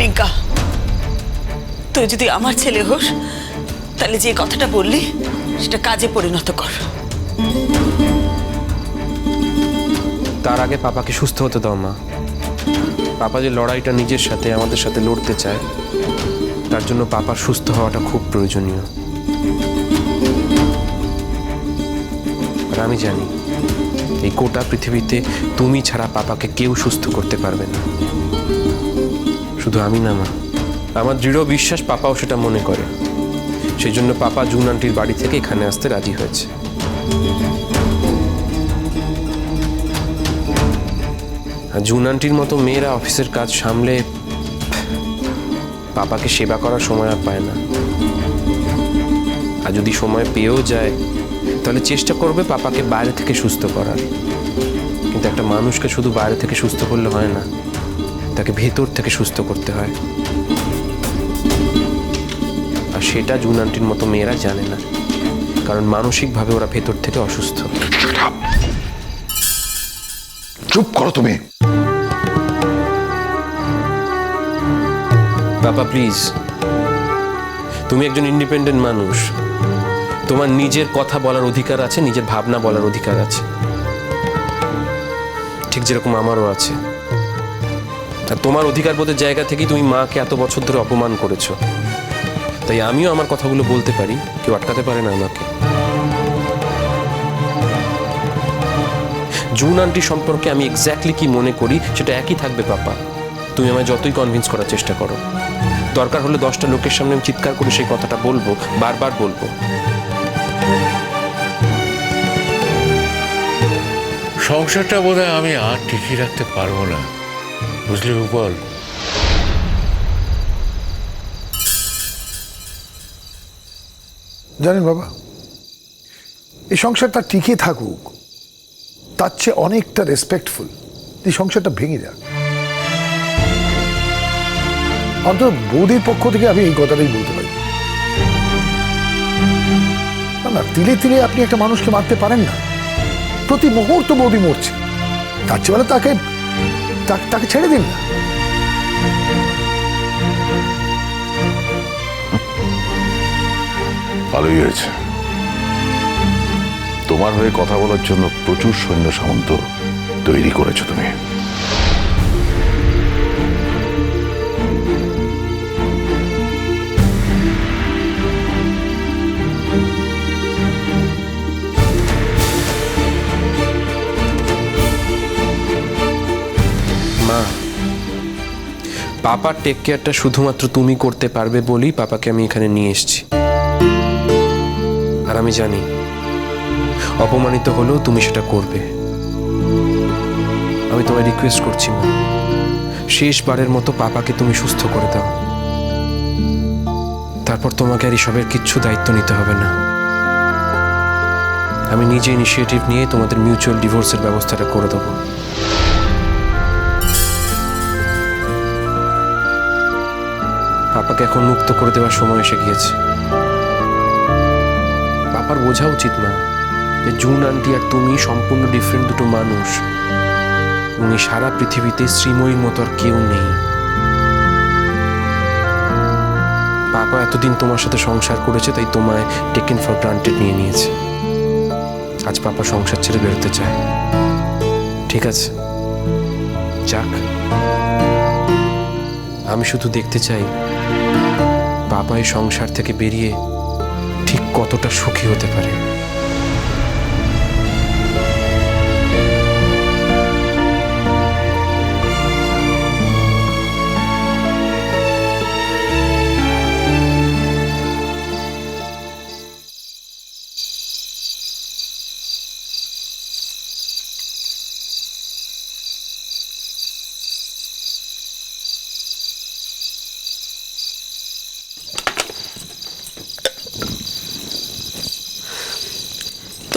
ডিঙ্কা তুই যদি আমার ছেলে হোস, তাহলে যে কথাটা বললি, সেটা কাজে পরিণত কর। তার আগে পাপাকে সুস্থ হতে দাও, মা। পাপা যে লড়াইটা নিজের সাথে, আমাদের সাথে লড়তে চায়, তার জন্য পাপার সুস্থ হওয়াটা খুব প্রয়োজনীয়। আর আমি জানি, এই গোটা পৃথিবীতে তুমি ছাড়া পাপাকে কেউ সুস্থ করতে পারবে না। শুধু আমি না, মা। আমার দৃঢ় বিশ্বাস পাপাও সেটা মনে করে। সেই জন্য পাপা জুন আন্টির বাড়ি থেকে এখানে আসতে রাজি হয়েছে। জুন আন্টির মতো মেয়েরা অফিসের কাজ সামলে পাপাকে সেবা করার সময় আর পায় না। আর যদি সময় পেয়েও যায়, তাহলে চেষ্টা করবে পাপাকে বাইরে থেকে সুস্থ করার। কিন্তু একটা মানুষকে শুধু বাইরে থেকে সুস্থ করলে হয় না। তাকে ভেতর থেকে সুস্থ করতে হয়। আর সেটা জুন আন্টির মতো মেয়েরা জানে না। কারণ মানসিকভাবে ওরা ভেতর থেকে অসুস্থ। চুপ করো তুমি। বাবা প্লিজ। তুমি একজন ইন্ডিপেন্ডেন্ট মানুষ। তোমার নিজের কথা বলার অধিকার আছে নিজের ভাবনা বলার অধিকার আছে। ঠিক যেরকম আমারও আছে। আর তোমার অধিকার বোধের জায়গা থেকেই তুমি মাকে এত বছর ধরে অপমান করেছ। তাই আমিও আমার কথাগুলো বলতে পারি, কেউ আটকাতে পারে না আমাকে। জুন আন্টি সম্পর্কে আমি এক্স্যাক্টলি কি মনে করি, সেটা একই থাকবে, পাপা। তুমি আমায় যতই কনভিন্স করার চেষ্টা করো। দরকার হলে দশটা লোকের সামনে আমি চিৎকার করে সেই কথাটা বলব, বারবার বলব। সংসারটা বোধহয় আমি আর টিকিয়ে রাখতে পারব না। বুঝলি উপল জানেন বাবা, এই সংসারটা টিকে থাকুক, তার চেয়ে অনেকটা রেসপেক্টফুল এই সংসারটা ভেঙে যাক। অন্তত বৌদির পক্ষ থেকে আমি এই কথাটাই বলতে পারি। না না, তিলে তিলে আপনি একটা মানুষকে মারতে পারেন না। প্রতি মুহূর্ত বৌদি মরছে। তার চেয়ে তাকে তাকে ছেড়ে দিন। ভালোই হয়েছে। তোমার হয়ে কথা বলার জন্য প্রচুর সৈন্য সামন্ত তৈরি করেছ তুমি। পাপার টেক কেয়ারটা শুধুমাত্র তুমি করতে পারবে বলেই পাপাকে আমি এখানে নিয়ে এসেছি। আর আমি জানি, অপমানিত হলেও তুমি সেটা করবে। আমি তোমায় রিকোয়েস্ট করছি, মা। শেষবারের মতো পাপাকে তুমি সুস্থ করে দাও। তারপর তোমাকে আর এসবের কিচ্ছু দায়িত্ব নিতে হবে না। আমি নিজে ইনিশিয়েটিভ নিয়ে তোমাদের মিউচুয়াল ডিভোর্সের ব্যবস্থাটা করে দেবো। পাপাকে এখন মুক্ত করে দেওয়ার সময় এসে গিয়েছে। পাপার বোঝা উচিত না যে জুন আন্টি আর তুমি সম্পূর্ণ ডিফারেন্ট দুটো মানুষ। উনি সারা পৃথিবীতে শ্রীময়ীর মতো আর কেউ নেই। পাপা এতদিন তোমার সাথে সংসার করেছে, তাই তোমায় টেকেন ফর গ্রান্টেড নিয়ে নিয়েছে। আজ পাপা সংসার ছেড়ে বেরোতে চায়। ঠিক আছে। যাক। আমি শুধু দেখতে চাই এই সংসার থেকে বেরিয়ে ঠিক কতটা সুখী হতে পারে।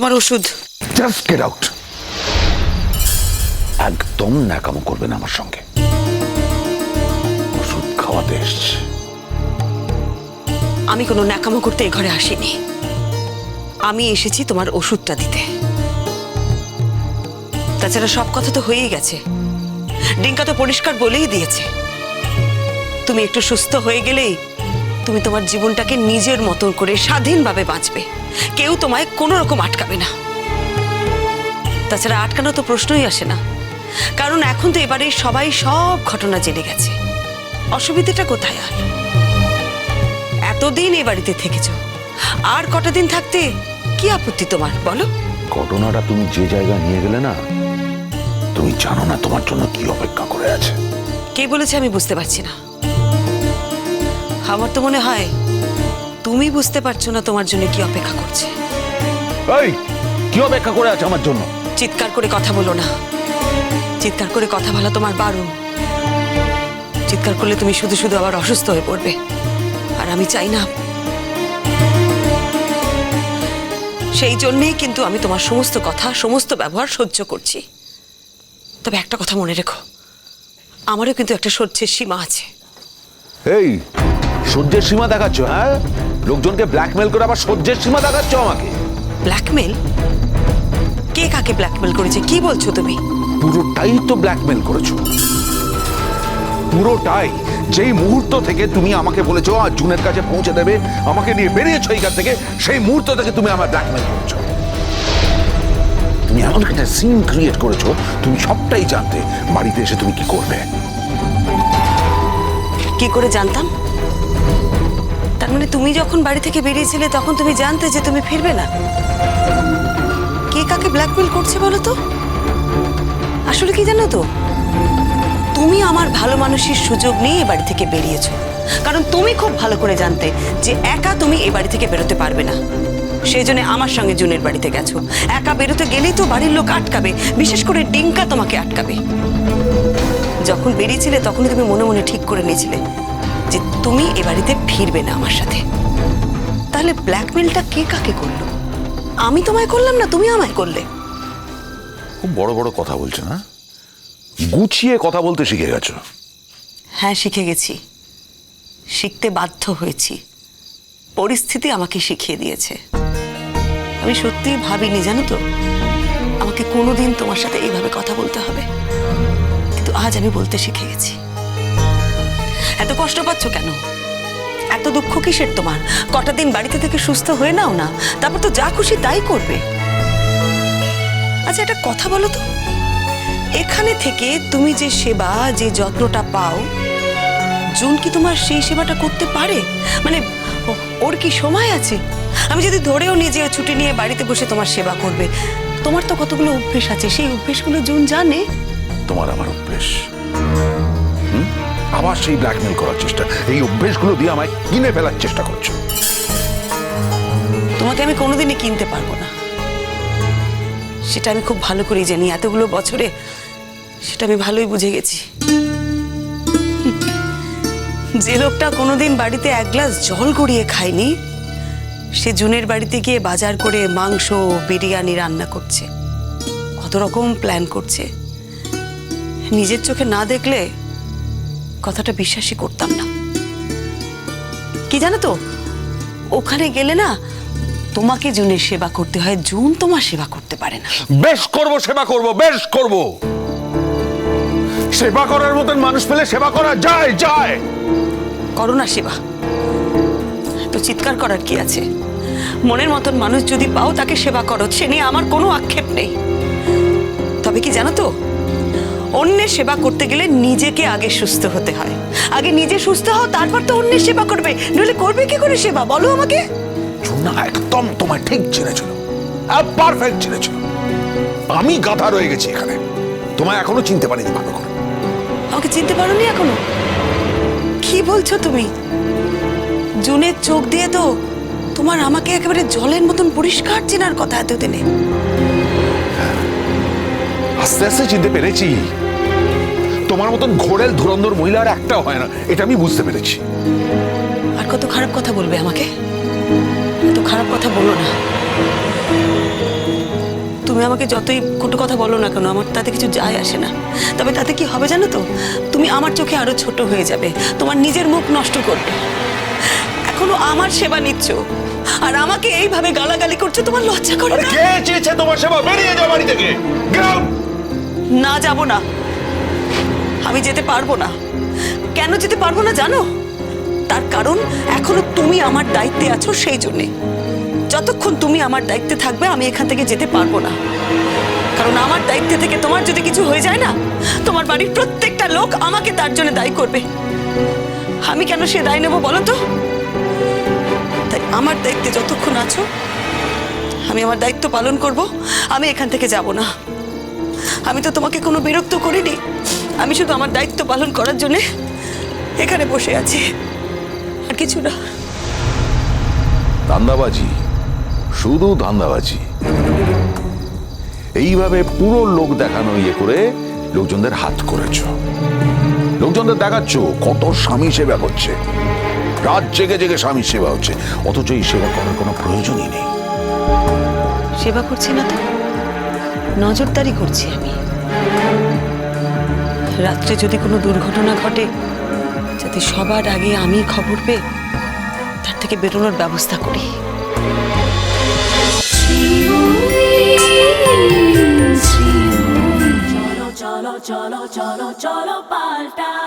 তোমার ওষুধ। জাস্ট গেট আউট একদম ন্যাকামো করবে না আমার সঙ্গে। ওষুধ খাওয়াতে এসছে। আমি কোনো ন্যাকামো করতে এ ঘরে আসিনি। আমি এসেছি তোমার ওষুধটা দিতে। তাছাড়া সব কথা তো হয়েই গেছে। ডিঙ্কা তো পরিষ্কার বলেই দিয়েছে। তুমি একটু সুস্থ হয়ে গেলেই তুমি তোমার জীবনটাকে নিজের মতন করে স্বাধীনভাবে বাঁচবে। কেউ তোমায় কোনো রকম আটকাবে না। তাছাড়া আটকানো তো প্রশ্নই আসে না। কারণ এখন তো এবারে সবাই সব ঘটনা জেনে গেছে। অসুবিধাটা কোথায় আর? এতদিন এ বাড়িতে থেকেছ। আর কটা দিন থাকতে কি আপত্তি তোমার বলো? ঘটনাটা তুমি যে জায়গায় নিয়ে গেলে না তুমি জানো না তোমার জন্য কি অপেক্ষা করে আছে। কে বলেছে আমি বুঝতে পারছি না। আমার তো মনে হয় তুমি বুঝতে পারছ না তোমার জন্য কি অপেক্ষা করছে। এই কি অপেক্ষা করে আছে আমার জন্য? চিৎকার করে কথা বলো না। চিৎকার করে কথা বলা তোমার বারণ। চিৎকার করলে তুমি শুধু শুধু আবার অসুস্থ হয়ে পড়বে। আর আমি চাই না। সেই জন্যেই কিন্তু আমি তোমার সমস্ত কথা সমস্ত ব্যবহার সহ্য করছি। তবে একটা কথা মনে রেখো। আমারও কিন্তু একটা সহ্যের সীমা আছে। এই সহ্যের সীমা দেখাচ্ছ হ্যাঁ? লোকজনকে ব্ল্যাকমেল করে আবার সহ্যের সীমা দেখাচ্ছ আমাকে। ব্ল্যাকমেল কে কাকে ব্ল্যাকমেল করেছে? কি বলছো তুমি? পুরোটাই তো ব্ল্যাকমেল করেছ। পুরোটাই। যেই মুহূর্ত থেকে তুমি আমাকে বলেছ আজ জুনের কাছে পৌঁছে দেবে আমাকে নিয়ে বেরিয়েছো এইখান থেকে সেই মুহূর্ত থেকে তুমি আমার ব্ল্যাকমেল করেছ। তুমি এমন একটা সিন ক্রিয়েট করেছ তুমি সবটাই জানতে বাড়িতে এসে তুমি কি করবে? কি করে জানতাম? মানে তুমি যখন বাড়ি থেকে বেরিয়েছিলে, তখন তুমি জানতে যে তুমি ফিরবে না? কে কাকে ব্ল্যাকমেল করছে বলো তো? আসলে কি জানো তো? তুমি আমার ভালো মানুষের সুযোগ নিয়ে এ বাড়ি থেকে বেরিয়েছো। কারণ তুমি খুব ভালো করে জানতে যে একা তুমি এ বাড়ি থেকে বেরোতে পারবে না। সেই জন্য আমার সঙ্গে জুনের বাড়িতে গেছো। একা বেরোতে গেলেই তো বাড়ির লোক আটকাবে। বিশেষ করে ডিঙ্কা তোমাকে আটকাবে। যখন বেরিয়েছিলে, তখনই তুমি মনে মনে ঠিক করে নিয়েছিলে। যে তুমি এ বাড়িতে ফিরবে না আমার সাথে। তাহলে ব্ল্যাকমেলটা কে কাকে করল? আমি তোমায় করলাম না তুমি আমায় করলে? খুব বড় বড় কথা বলছো না? গুছিয়ে কথা বলতে শিখে গেছো। হ্যাঁ শিখে গেছি। শিখতে বাধ্য হয়েছি। পরিস্থিতি আমাকে শিখিয়ে দিয়েছে। আমি সত্যিই ভাবিনি জানো তো? আমাকে কোনোদিন তোমার সাথে এইভাবে কথা বলতে হবে। কিন্তু আজ আমি বলতে শিখে গেছি। এত কষ্ট পাচ্ছ কেন? এত দুঃখ কিসের তোমার? কটা দিন বাড়িতে থেকে সুস্থ হয়ে নাও না, তারপর তো যা খুশি তাই করবে। আচ্ছা একটা কথা বলো তো। এখানে থেকে তুমি যে সেবা, যে যত্নটা পাও, জুন কি তোমার সেই সেবাটা করতে পারে? মানে ওর কি সময় আছে? আমি যদি ধরেও নিয়ে যে ছুটি নিয়ে বাড়িতে বসে তোমার সেবা করবে, তোমার তো কতগুলো অভ্যেস আছে? সেই অভ্যেসগুলো জুন জানে। তোমার আমার অভ্যেস? আবার সেই ব্ল্যাকমেল করার চেষ্টা। এই অভ্যেসগুলো দিয়ে আমায় কিনে ফেলার চেষ্টা করছ। তোমাকে আমি কোনোদিনই কিনতে পারব না। সেটা আমি খুব ভালো করেই জানি। এতগুলো বছরে সেটা আমি ভালোই বুঝে গেছি। যে লোকটা কোনোদিন বাড়িতে এক গ্লাস জল গড়িয়ে খায়নি, সে জুনের বাড়িতে গিয়ে বাজার করে মাংস, বিরিয়ানি রান্না করছে। কত রকম প্ল্যান করছে। নিজের চোখে না দেখলে কথাটা বিশ্বাসই করতাম না। কি জানো তো? ওখানে গেলে না তোমাকে জুনের সেবা করতে হয় জুন তোমার সেবা করতে পারে না। বেশ করব সেবা করব বেশ করব। সেবা করার মতন মানুষ পেলে সেবা করা যায় যায়। করোনা সেবা। তো চিৎকার করার কি আছে? মনের মতন মানুষ যদি পাও তাকে সেবা করো সে নিয়ে আমার কোনো আক্ষেপ নেই। তবে কি জানো তো? অন্যের সেবা করতে গেলে নিজেকে আগে সুস্থ হতে হয়। আগে নিজে সুস্থ হও তারপর তো অন্যের সেবা করবে। নইলে করবে কি করে সেবা? বলো আমাকে। না একদম তোমায় ঠিক চিনেছিল পারফেক্ট চিনেছিল আমি গাধা রয়ে গেছি এখানে। তোমায় এখনও চিনতে পারিনি ভালো করে। আমাকে চিনতে পারোনি এখনও? কি বলছো তুমি? জুনের চোখ দিয়ে তো তোমার আমাকে একেবারে জলের মতন পরিষ্কার চেনার কথা এতদিনে। আস্তে আস্তে চিনতে পেরেছি। তোমার মতন ঘোরেল ধুরন্ধর মহিলার একটাও হয় না এটা আমি বুঝতে পেরেছি। আর কত খারাপ কথা বলবে আমাকে? এত খারাপ কথা বলো না। তুমি আমাকে যতই কটু কথা বলো না কেন আমার তাতে কিছু যায় আসে না। তবে তাতে কি হবে জানো তো? তুমি আমার চোখে আরও ছোট হয়ে যাবে তোমার নিজের মুখ নষ্ট করবে। এখনও আমার সেবা নিচ্ছ আর আমাকে এইভাবে গালাগালি করছ তোমার লজ্জা করে কে চেয়েছে তোমার সেবা? বেরিয়ে যাও বাড়ি থেকে। Out! না যাব না। আমি যেতে পারব না। কেন যেতে পারব না জানো? তার কারণ এখনও তুমি আমার দায়িত্বে আছো সেই জন্যে। যতক্ষণ তুমি আমার দায়িত্বে থাকবে, আমি এখান থেকে যেতে পারব না। কারণ আমার দায়িত্বে থেকে তোমার যদি কিছু হয়ে যায় না, তোমার বাড়ির প্রত্যেকটা লোক আমাকে তার জন্য দায়ী করবে। আমি কেন সে দায় নেব বলো তো? তাই আমার দায়িত্বে যতক্ষণ আছো, আমি আমার দায়িত্ব পালন করব, আমি এখান থেকে যাব না। আমি তো তোমাকে কোনো বিরক্ত করিনি। আমি শুধু আমার দায়িত্ব পালন করার জন্য এখানে বসে আছি। আর কিছু না। ধান্দাবাজি শুধু ধান্দাবাজি। এইভাবে পুরো লোক দেখানো ইয়ে করে লোকজনদের হাত করেছ। লোকজনদের দেখাচ্ছ কত স্বামী সেবা করছে। রাত জেগে জেগে স্বামী সেবা হচ্ছে। অথচ এই সেবা করার কোনো প্রয়োজনই নেই। সেবা করছি না তো? নজরদারি করছি আমি রাত্রে যদি কোনো দুর্ঘটনা ঘটে, যাতে সবার আগে আমি খবর পেয়ে তার থেকে বেরোনোর ব্যবস্থা করি চলো চলো চলো চলো পাল্টা.